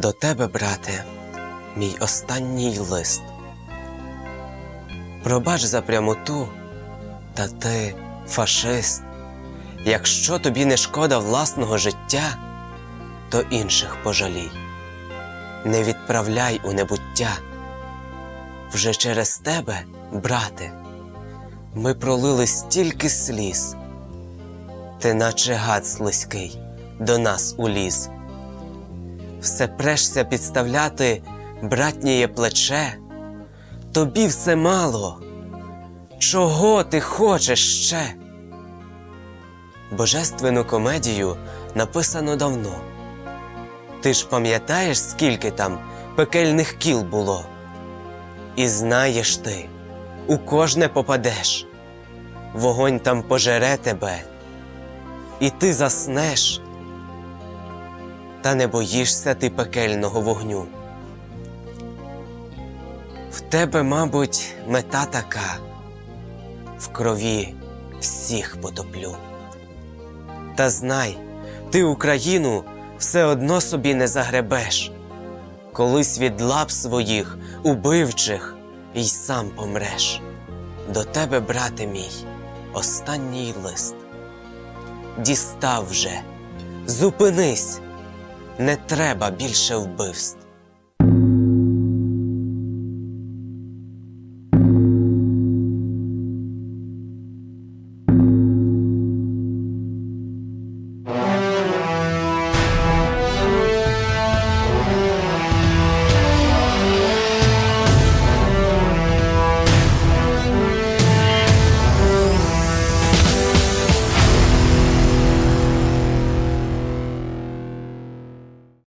тебе, брате, мій останній лист. Пробач за прямоту, та ти фашист. Якщо тобі не шкода власного життя, то інших пожалій. Не відправляй у небуття. Вже через тебе, брате, ми пролили стільки сліз. Ти, наче гад слизький, до нас уліз. Все прешся підставляти братніє плече, тобі все мало. Чого ти хочеш ще? Божественну комедію написано давно. Ти ж пам'ятаєш, скільки там пекельних кіл було? І знаєш ти, у кожне попадеш, вогонь там пожере тебе, і ти заснеш, та не боїшся ти пекельного вогню. В тебе, мабуть, мета така в крові всіх потоплю. Та знай, ти Україну все одно собі не загребеш. Колись від лап своїх убивчих й сам помреш. До тебе, брате мій, останній лист. Дістав вже, зупинись, не треба більше вбивств.